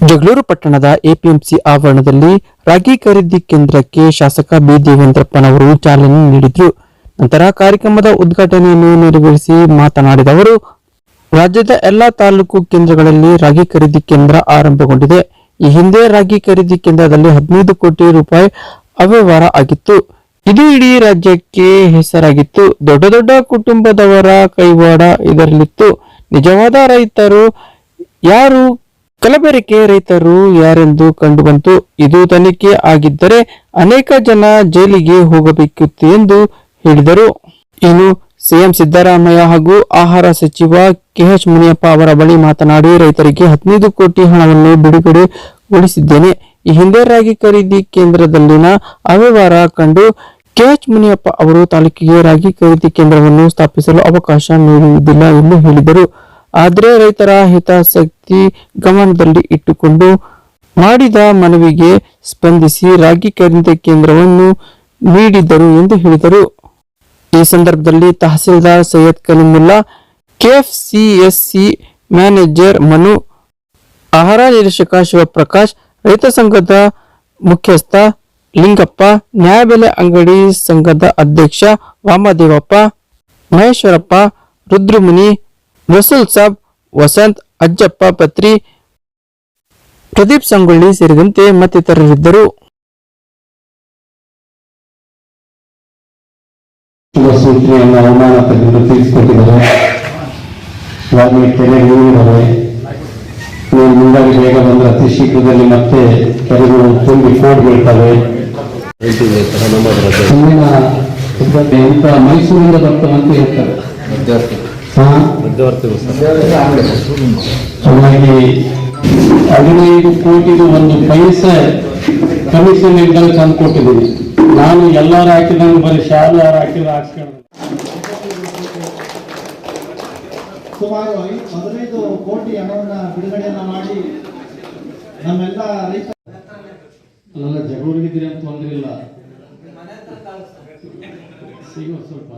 ಜಗಳೂರು ಪಟ್ಟಣದ ಎಪಿಎಂಸಿ ಆವರಣದಲ್ಲಿ ರಾಗಿ ಖರೀದಿ ಕೇಂದ್ರಕ್ಕೆ ಶಾಸಕ ಬಿ ದೇವೇಂದ್ರಪ್ಪನವರು ಚಾಲನೆ ನೀಡಿದ್ರು. ನಂತರ ಕಾರ್ಯಕ್ರಮದ ಉದ್ಘಾಟನೆಯನ್ನು ನೆರವೇರಿಸಿ ಮಾತನಾಡಿದ ಅವರು, ರಾಜ್ಯದ ಎಲ್ಲಾ ತಾಲೂಕು ಕೇಂದ್ರಗಳಲ್ಲಿ ರಾಗಿ ಖರೀದಿ ಕೇಂದ್ರ ಆರಂಭಗೊಂಡಿದೆ. ಈ ಹಿಂದೆ ರಾಗಿ ಖರೀದಿ ಕೇಂದ್ರದಲ್ಲಿ ಹದಿನೈದು ಕೋಟಿ ರೂಪಾಯಿ ಅವ್ಯವಹಾರ ಆಗಿತ್ತು. ಇದು ಇಡೀ ರಾಜ್ಯಕ್ಕೆ ಹೆಸರಾಗಿತ್ತು. ದೊಡ್ಡ ದೊಡ್ಡ ಕುಟುಂಬದವರ ಕೈವಾಡ ಇದರಲ್ಲಿತ್ತು. ನಿಜವಾದ ರೈತರು ಯಾರು ಕಲಬೆರಕೆ ರೈತರು ಯಾರೆಂದು ಕಂಡುಬಂತು ಇದು ತನಿಖೆ ಆಗಿದ್ದರೆ ಅನೇಕ ಜನ ಜೈಲಿಗೆ ಹೋಗಬೇಕಿತ್ತು ಎಂದು ಹೇಳಿದರು. ಇನ್ನು ಸಿಎಂ ಸಿದ್ದರಾಮಯ್ಯ ಹಾಗೂ ಆಹಾರ ಸಚಿವ ಕೆಎಚ್ ಮುನಿಯಪ್ಪ ಅವರ ಬಳಿ ಮಾತನಾಡಿ, ರೈತರಿಗೆ ಹದಿನೈದು ಕೋಟಿ ಹಣವನ್ನು ಬಿಡುಗಡೆಗೊಳಿಸಿದ್ದೇನೆ ಈ ಹಿಂದೆ ರಾಗಿ ಖರೀದಿ ಕೇಂದ್ರದಲ್ಲಿನ ಅವ್ಯವಹಾರ ಕಂಡು ಕೆಎಚ್ ಮುನಿಯಪ್ಪ ಅವರು ತಾಲೂಕಿಗೆ ರಾಗಿ ಖರೀದಿ ಕೇಂದ್ರವನ್ನು ಸ್ಥಾಪಿಸಲು ಅವಕಾಶ ನೀಡುವುದಿಲ್ಲ ಎಂದು ಹೇಳಿದರು. ಆದರೆ ರೈತರ ಹಿತಾಸಕ್ತಿ ಗಮನದಲ್ಲಿ ಇಟ್ಟುಕೊಂಡು ಮಾಡಿದ ಮನವಿಗೆ ಸ್ಪಂದಿಸಿ ರಾಗಿ ಖರೀದಿ ಕೇಂದ್ರವನ್ನು ನೀಡಿದ್ದರು ಎಂದು ಹೇಳಿದರು. ಈ ಸಂದರ್ಭದಲ್ಲಿ ತಹಸೀಲ್ದಾರ್ ಸೈಯದ್ ಕಲಿಮುಲ್ಲಾ, ಕೆಎಫ್ಸಿಎಸ್ಸಿ ಮ್ಯಾನೇಜರ್ ಮನು, ಆಹಾರ ನಿರೀಕ್ಷಕ ಶಿವಪ್ರಕಾಶ್, ರೈತ ಸಂಘದ ಮುಖ್ಯಸ್ಥ ಲಿಂಗಪ್ಪ, ನ್ಯಾಯಬೆಲೆ ಅಂಗಡಿ ಸಂಘದ ಅಧ್ಯಕ್ಷ ವಾಮದೇವಪ್ಪ, ಮಹೇಶ್ವರಪ್ಪ, ರುದ್ರಮುನಿ ರಸೂಲ್ ಸಾಬ್ ವಸಂತ್ ಅಜ್ಜಪ್ಪ ಪತ್ರಿ ಪ್ರದೀಪ್ ಸಂಗೊಳ್ಳಿ ಸೇರಿದಂತೆ ಮತ್ತಿತರರಿದ್ದರು. ಸೂಚನೆಯನ್ನು ಅವಮಾನ ತಿಳಿಸಿಕೊಟ್ಟಿದ್ದಾರೆ ಕೆರೆ ನೀವು ಮುಂದಾಗಿ ಬೇಗ ಬಂದ್ರೆ ಅತಿ ಶೀಘ್ರದಲ್ಲಿ ಮತ್ತೆ ಕೆರೆಗಳು ತುಂಬಿ ಕೋಡ್ ಬೀಳ್ತವೆ ಮುಂದಿನ ಮೈಸೂರಿಂದ ಬರ್ತವಂತ ಹೇಳ್ತಾರೆ? ಹಾಗಾಗಿ ಹದಿನೈದು ಕೋಟಿದು ಒಂದು ಪೈಸೆ ಕಮಿಷನ್ ಇದ್ದಲ್ಲಿ ತಂದು ಕೊಟ್ಟಿದ್ದೀನಿ ನಾನು ಎಲ್ಲರೂ ಹಾಕಿದಂಗೆ ಬರೀ ಶಾಲೆ ಯಾರು ಹಾಕಿದ್ರೆ ಹಾಕ್ಸ್ಕೊಂಡು ಸುಮಾರು ಹದಿನೈದು ಕೋಟಿ ಹಣವನ್ನ ಬಿಡುಗಡೆಯನ್ನ ಮಾಡಿ ನಮ್ಮೆಲ್ಲ ರೈತ ಅಲ್ಲೆಲ್ಲ ಜಗಳೂರಿಗಿದ್ದೀರಿ ಅಂತ ತೊಂದ್ರೆ ಇಲ್ಲ. ಸಿಗೋ ಸ್ವಲ್ಪ.